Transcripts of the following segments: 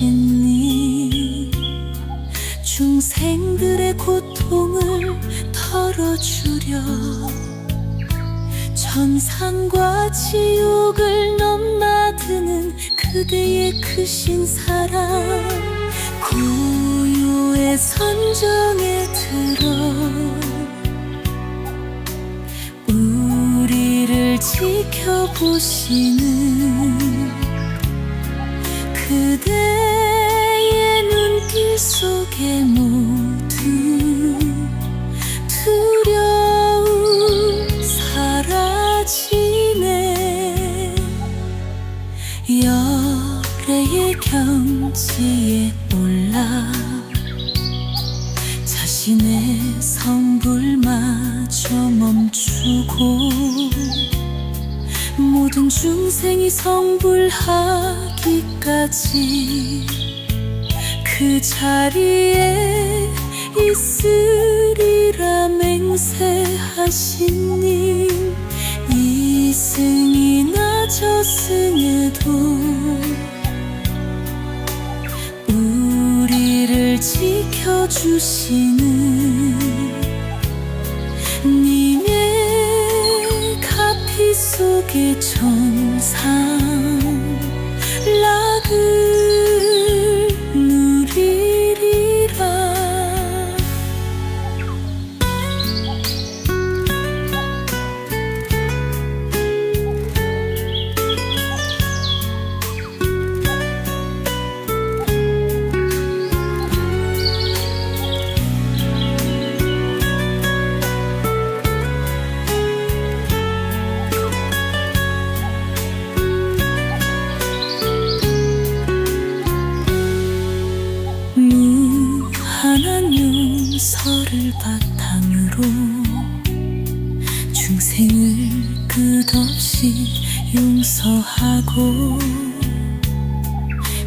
계시니 중생들의 고통을 덜어주려 천상과 지옥을 넘나드는 그대의 크신 사랑 고요의 선정에 들어 우리를 지켜보시는 그대의 눈길 속에 모두 두려움 사라지네. 열애의 경지에 올라 자신의 성불마저 멈추고 모든 중생이 성불하기까지 그 자리에 있으리라 맹세하시니 이승이나 저승에도 우리를 지켜주시는 속의 천상 락을 를 바탕으로 중생을 끝없이 용서하고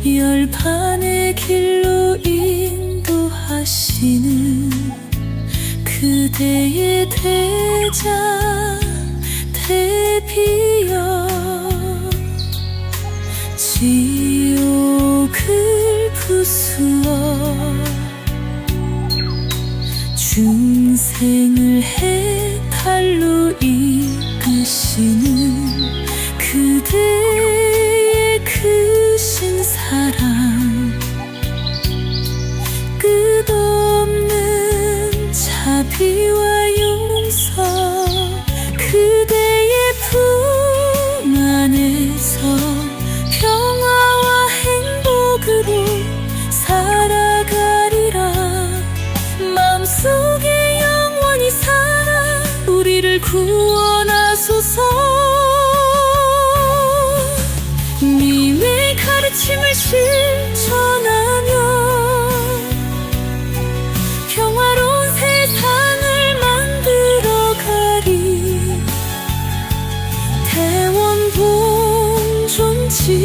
열반의 길로 인도하시는 그대의 대자 대비여. 지옥을 부수어 중생을 해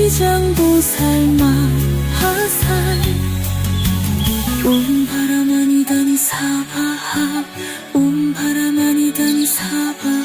지장보살 마하살. 온 바람 아니다니 사바하 온 바람 아니다니 사바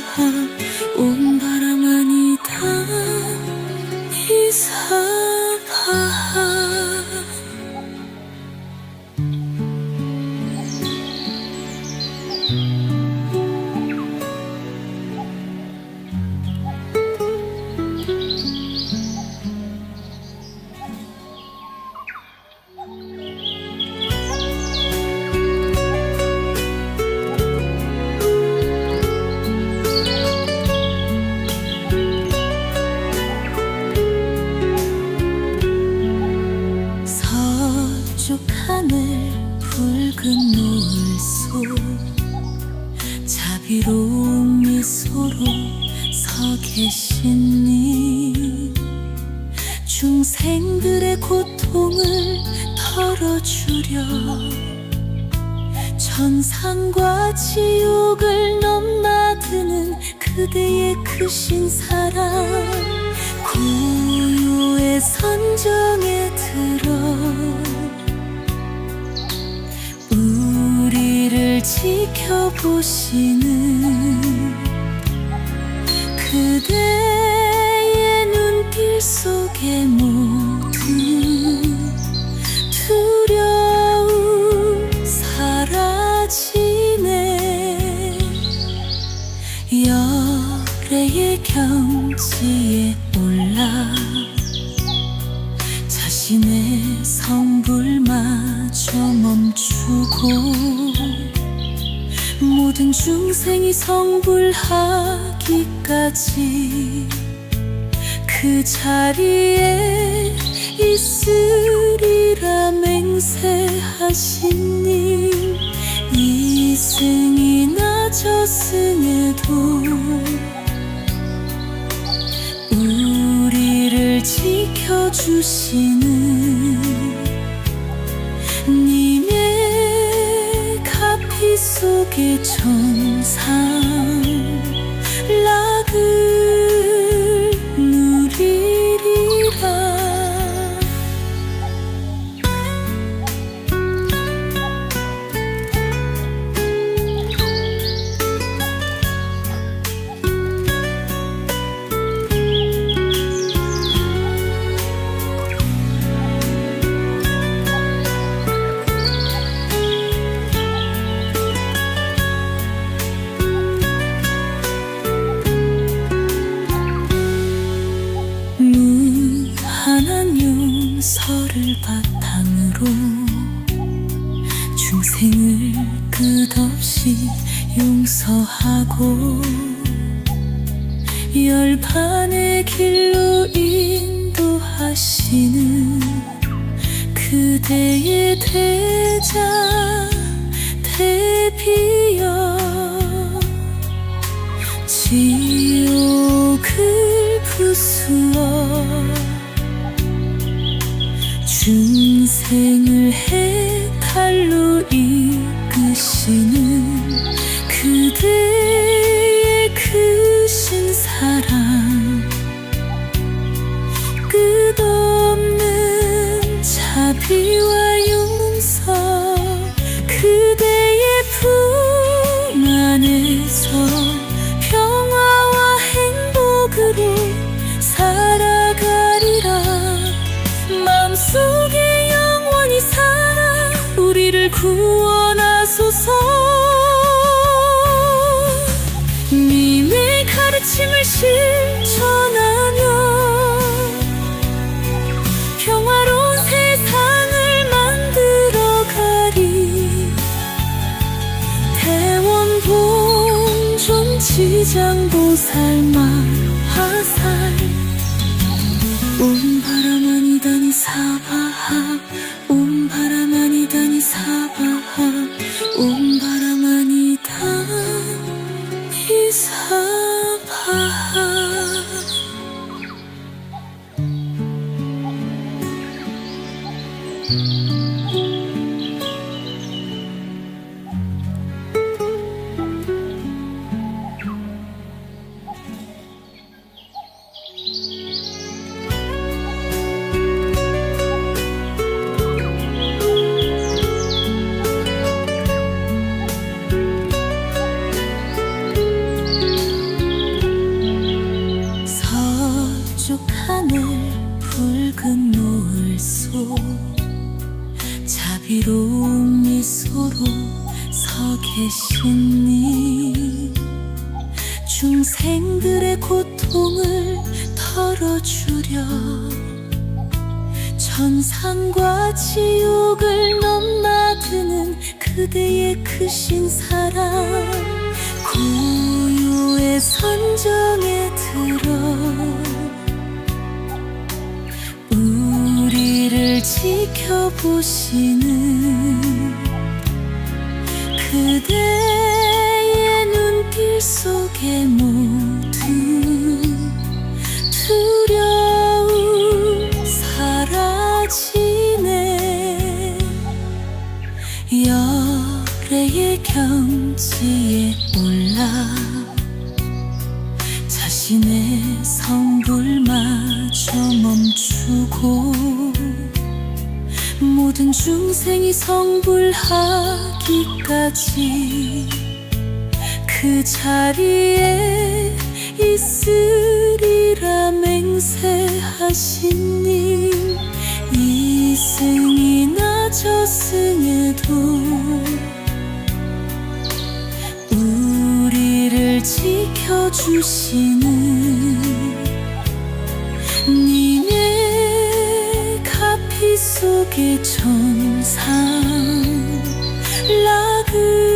천상과 지옥을 넘나드는 그대의 크신 사랑. 고요의 선정에 들어 우리를 지 지켜보시는 그대의 눈길 속에 모 성불하기까지 그 자리에 있으리라 맹세하신 님 이승이나 저승에도 우리를 지켜주시는 님의 가피 속에 천상 love you 열반의 길로 인도하시는 그대의 대자 대비여. 지옥을 부수어 중생을 해탈로 이끄시는 구원하소서. 님의 가르침을 실천하며 평화로운 세상을 만들어 가리. 대원 봉존 지장 보살 마하살. 온 바람 아니다니 사바하 붉은 노을 속 자비로운 미소로 서님 중생들의 고통을 덜어주려 천상과 지옥을 넘나드는 그대의 크신 사랑 지켜보시는 그대의 눈길 속에 모두 두려움 사라지네. 열애의 경지에 올라 자신의 성불마저 멈추고 모든 중생이 성불하기까지 하기까지 그 자리에 있으리라 맹세하신 님 이승이나 저승에도 우리를 지켜주시는 속의 천상 락을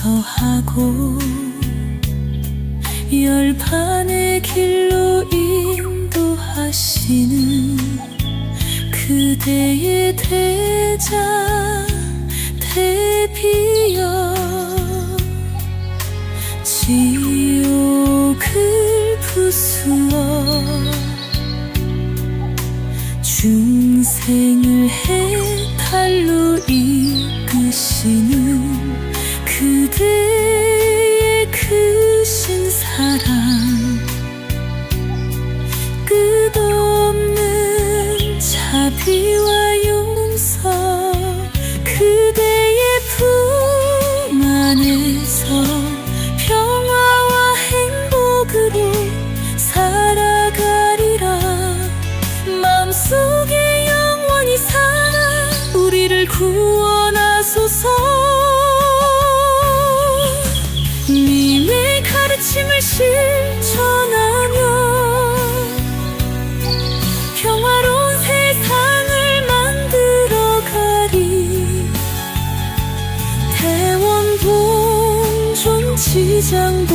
용서하고 열반의 길로 인도하시는 그대의 대자 대비여. 지옥을 부수어 중생을 해탈로 자 대